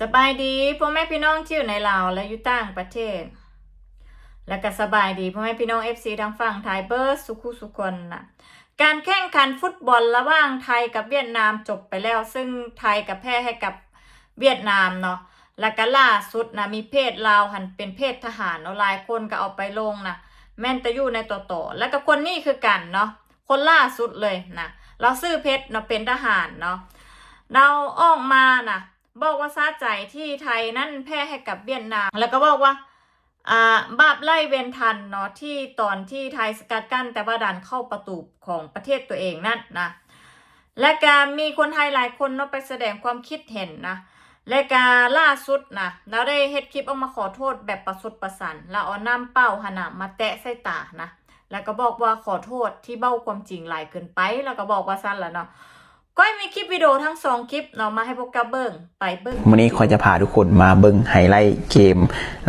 สบายดีพ่อแม่พี่น้องที่อยู่ในลาวและอยู่ต่างประเทศ และก็สบายดีพ่อแม่พี่น้อง FC ทางฝั่งไทยเบิร์สุขุสุคนนะการแข่งขันฟุตบอลระหว่างไทยกับเวียดนามจบไปแล้ว ซึ่งไทยกับแพ้ให้กับเวียดนามเนาะแล้วก็ล่าสุดนะมีเพศลาวหันเป็นเพศทหารเนาะหลายคนก็เอาไปลงนะแม่นต่อยู่ในตัวต่อแล้วก็คนนี้คือกันเนาะคนล่าสุดเลยนะเราซื้อเพชรเนาะเป็นทหารเนาะเราออกมานะ บอกว่าซาใจที่ไทยนั่นแพ้ให้กับเวียดนาม แล้วก็บอกว่าอ่าบาปไล่เวนทันเนาะที่ตอนที่ไทยสกัดกั้นแต่ว่าดันเข้าประตูของประเทศตัวเองนั่นนะและการมีคนไทยหลายคนเนาะไปแสดงความคิดเห็นนะและการล่าสุดนะเราได้เฮ็ดคลิปออกมาขอโทษแบบประสดประสันแล้วเอาน้ำเป้าหนามาแตะใส่ตานะแล้วก็บอกว่าขอโทษที่เบ้าความจริงหลายเกินไป แล้วก็บอกว่าสั้นแล้วเนาะ ก็มีคลิปวิดีโอทั้งสองคลิปเนาะมาให้พวกกับเบิ้งไปเบิ้งวันนี้ขอยจะพาทุกคนมาเบิ่งไฮไลท์เกม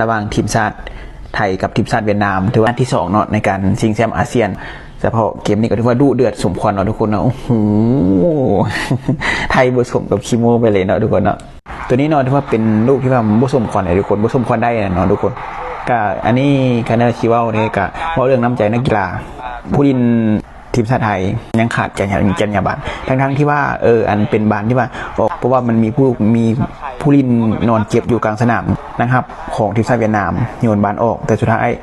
ระหว่างทีมชาติไทยกับทีมชาติเวียดนามถือว่าที่สองเนาะในการชิงแชมป์อาเซียนเฉพาะเกมนี้ก็ถือว่าดุเดือดสมควรเนาะทุกคนเนาะโอ้โหไทยผสมกับคิโมไปเลยเนาะทุกคนเนาะตัวนี้เนาะถือว่าเป็นลูกที่ว่าผสมควรเลยทุกคนผสมควรได้เนาะทุกคนก็อันนี้คานาชิเว่าเนี่ยก็ว่าเรื่องน้ำใจนักกีฬาผู้ดิน ทีมชาติไทยยังขาดจรรยาจรรยาบรรณทั้งๆที่ว่าเอออันเป็นบานที่ว่าออกเพราะว่ามันมีผู้มีผู้ลินนอนเจ็บอยู่กลางสนามนะครับ ของทีมชาติเวียดนามโยนบานออก แต่สุดท้าย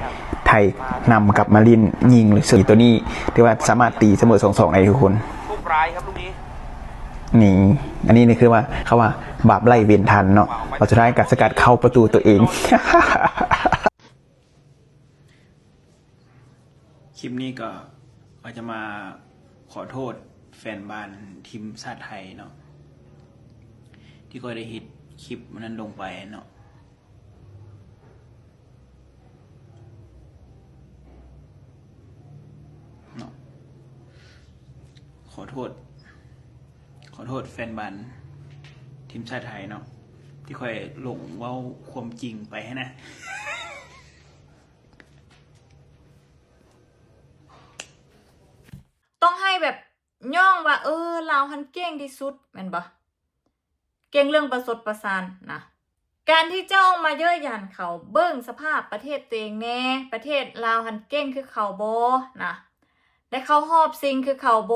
ไทยนำกลับมาลินยิงเลยส่วนตัวนี้ที่ว่าสามารถตีเสมอสองสองในทุกคนลูกร้ายครับลูกนี้นี่อันนี้นี่คือว่าเขาว่าบาปไล่เวียนทันเนาะแล้วสุดท้ายกัดสกัดเข้าประตูตัวเอง คลิปนี้ก็ ก็จะมาขอโทษแฟนบานทีมชาติไทยเนาะที่ก็ได้ฮิตคลิปนั้นลงไปเนาะเนาะขอโทษ ขอโทษแฟนบอลทีมชาติไทยเนาะที่คอยหลงว่าความจริงไปให้นะ ต้องให้แบบย่องว่าเออเราวหันเก่งที่สุดแม่นบ่เก่งเรื่องประสดประสานนะการที่เจ้ามาเย่อหยันเขาเบิ้งสภาพประเทศตัวเองแน่ ประเทศลาวหันเก่งคือเขาโบนะได้เขาหอบซิงคือเขาโบ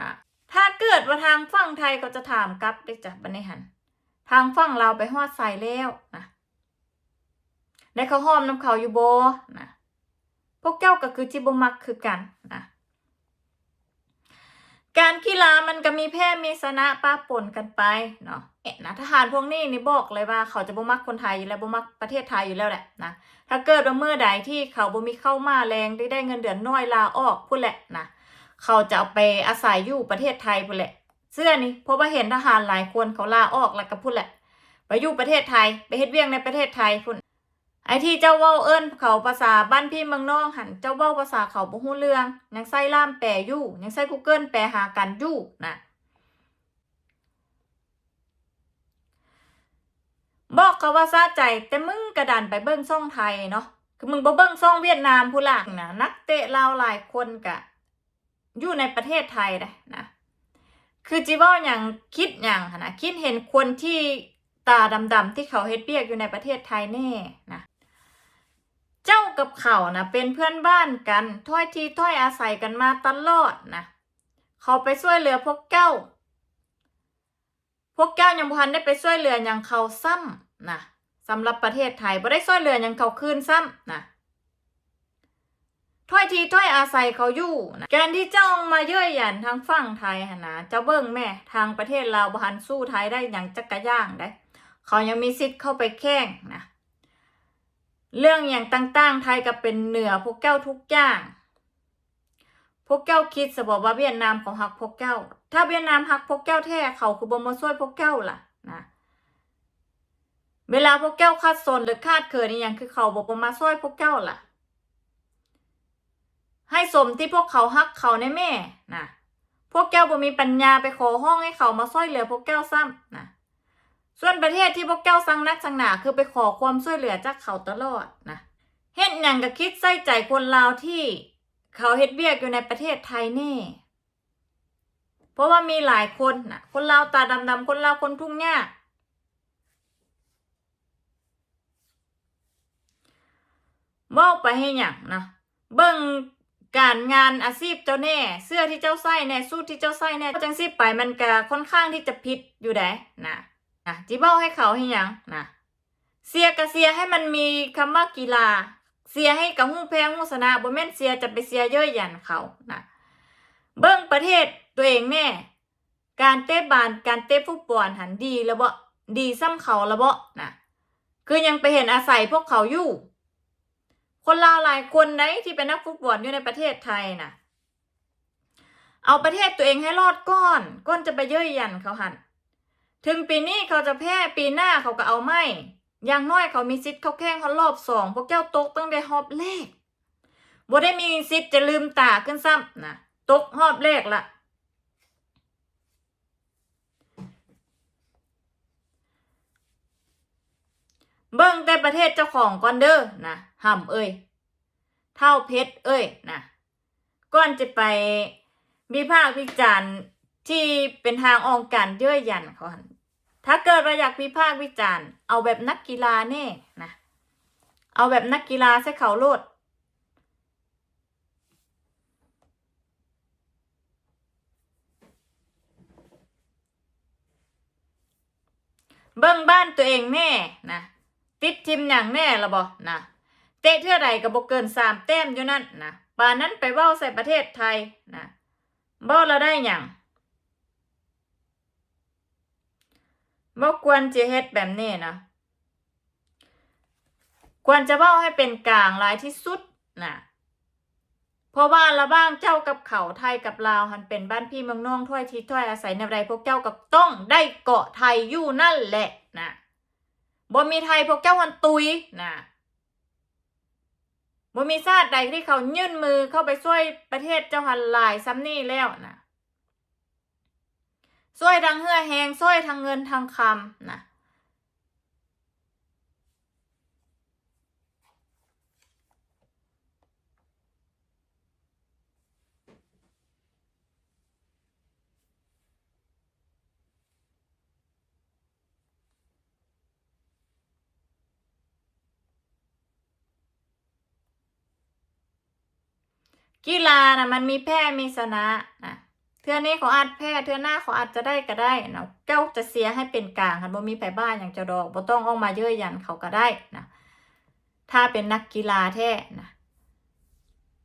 นะถ้าเกิดว่าทางฝั่งไทยก็จะถามกลับได้จ้ะบันนี้หัน ทางฝั่งเราวไปฮอดใส่แล้วนะได้เขาหอมน้ำเขาอยู่โบนะพวกเจ้าก็คือจิบมักคือกันนะ การกีฬามันก็มีแพ้มีชนะป้าปนกันไปเนาะเอ๊ะนะทหารพวกนี้นี่บอกเลยว่าเขาจะบ่มักคนไทยอยู่แล้วบ่มักประเทศไทยอยู่แล้วแหละนะถ้าเกิดว่าเมื่อใดที่เขาบ่มีเข้ามาแรงได้ได้เงินเดือนน้อยลาออกพูดแหละนะเขาจะเอาไปอาศัยอยู่ประเทศไทยพูดแหละ เสื้อนี่เพราะว่าเห็นทหารหลายคนเขาลาออกแล้วก็พูดแหละไปอยู่ประเทศไทยไปเฮ็ดเวียงในประเทศไทยพุ่น ไอ้ที่เจ้าเว้าเอิ้นเขาภาษาบ้านพี่เมืองน้องหันเจ้าเว้าภาษาเขาบ่ฮู้เรื่องยังใส่ล่ามแปลอยู่ยังใส่ Google แปลหากันอยู่นะบอกเขาว่าซาใจแต่มึงกระดันไปเบิ้งซ่องไทยเนาะคือมึงบ่เบิ้งซ่องเวียดนามผู้หลักนะนักเตะลาวหลายคนกะอยู่ในประเทศไทยได้นะคือจิเว่าอย่างคิดอย่างนนะคิดเห็นคนที่ตาดำๆที่เขาเฮ็ดเปียกอยู่ในประเทศไทยแน่นะ เจ้ากับเขานะเป็นเพื่อนบ้านกันถ้อยทีถ้อยอาศัยกันมาตลอดนะเขาไปช่วยเหลือพวกเจ้า พวกเจ้ายังบ่ทันได้ไปช่วยเหลืออย่างเขาซ้ำนะสำหรับประเทศไทยบ่ได้ช่วยเหลืออย่างเขาคืนซ้ำนะถ้อยทีถ้อยอาศัยเขาอยู่นะการที่เจ้ามาเย่ยหยันทางฝั่งไทยนะเจ้าเบิ่งแม่ทางประเทศลาวบันสู้ไทยได้อย่างจักกะย่างได้ เขายังมีสิทธิ์เข้าไปแข่งนะ เรื่องอย่างต่างๆ ไทยก็เป็นเหนือพวกเก้าทุกอย่างพวกเก้าคิดสบอกว่าเวียดนามของฮักพวกเก้า ถ้าเวียดนามฮักพวกเก้าแท้เขาคือบมาช่วยพวกเก้าล่ะนะเวลาพวกเก้าคาดสนหรือคาดเขินนี่ยังคือเขาบอกมาช่วยพวกเก้าล่ะ ให้สมที่พวกเขาฮักเขาในแม่นะพวกเก้าบ่มีปัญญาไปขอห้องให้เขามาช่วยเหลือพวกเก้าซ้ำนะ ส่วนประเทศที่พวกเจ้าสังนักสังหนาคือไปขอความช่วยเหลือจากเขาตลอดนะเฮ็ดหยังก็คิดใส่ใจคนลาวที่เขาเฮ็ดเบียกอยู่ในประเทศไทยแน่ เพราะว่ามีหลายคนนะคนลาวตาดำๆคนลาวคนทุ่งหญ้าเว้าไปให้หยังนะเบิ่งการงานอาชีพเจ้าแน่ เสื้อที่เจ้าใส่แน่สู้ที่เจ้าใส่แน่จังสิไปมันก็ค่อนข้างที่จะผิดอยู่แด้นะ นะจิเว้าให้เขาให้ยังนะเสียก็เสียให้มันมีคำว่ากีฬา เสียให้กับฮู้แพ้ฮู้ชนะบ่แม่นเสียจะไปเสียเย่อหยันเขานะเบิ่งประเทศตัวเองแน่การเตะบานการเตะฟุตบอลหันดีแล้วบ่ดีซ้ำเขาแล้วบ่นะคือยังไปเห็นอาศัยพวกเขาอยู่ คนลาวหลายคนไหนที่เป็นนักฟุตบอลอยู่ในประเทศไทยนะเอาประเทศตัวเองให้รอดก่อนก่อนจะไปเย่อหยันเขาหัน ถึงปีนี้เขาจะแพ้ปีหน้าเขาก็เอาไม่ อย่างน้อยเขามีสิทธิ์เขาแข่งเขารอบสองพวกเจ้าตกตั้งแต่รอบแรกบ่ได้มีสิทธิ์จะลืมตาขึ้นซ้ำนะตกรอบแรกละเบิ่งแต่ประเทศเจ้าของก่อนเด้อนะห่ำเอ้ยเท่าเพชรเอ้ยนะก่อนจะไปวิพากษ์วิจารณ์ ที่เป็นทางออกการเย่อยันเขาหันถ้าเกิดว่าอยากวิพากษ์วิจารณ์เอาแบบนักกีฬาแน่นะ เอาแบบนักกีฬาใส่เขาโลดเบิ่งบ้านตัวเองแน่นะติดทีมอย่างแน่ละบ่นะเตะเท่าใดก็บ่เกินสามแต้มอยู่นั่นนะป่านนั้นไปเว้าใส่ประเทศไทยนะบ่เราได้หยัง บ่ควรจะเฮ็ดแบบนี้นะควรจะเว้าให้เป็นกลางหลายที่สุดนะเพราะว่าละบ้างเจ้ากับเขาไทยกับลาวหันเป็นบ้านพี่เมืองน้องถ้อยทีถ้อยอาศัยในใดพวกเจ้ากับต้องได้เกาะไทยอยู่นั่นแหละนะบ่มีไทยพวกเจ้าหันตุยนะบ่มีชาติใดที่เขายื่นมือเข้าไปช่วยประเทศเจ้าหันหลายซ้ำนี่แล้วนะ ช่วยทางเหือแหงช่วยทางเงินทางคำนะกีฬานะมันมีแพ้มีชนะนะ ทือนี้เขาอาจแพ้เทือหน้าเขาอาจจะได้ก็ได้นะเจ้าจะเสียให้เป็นกลางคันบ่มีไผบ้านอย่างจ้าดอกบ่ต้องออกมาเย่อหยันเขาก็ได้นะถ้าเป็นนักกีฬาแท้นะ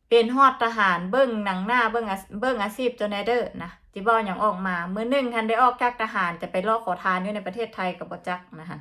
เป็นฮอดทหารเบิ่งหนังหน้าเบิ่งอาเบิ่งอาชีพเจ้าแนเดอร์นะจิบ่อย่างออกมาเมื้อหนึ่งทันได้ออกจากทหารจะไปลอกขอทานอยู่ในประเทศไทยกับบ่จักนะฮะ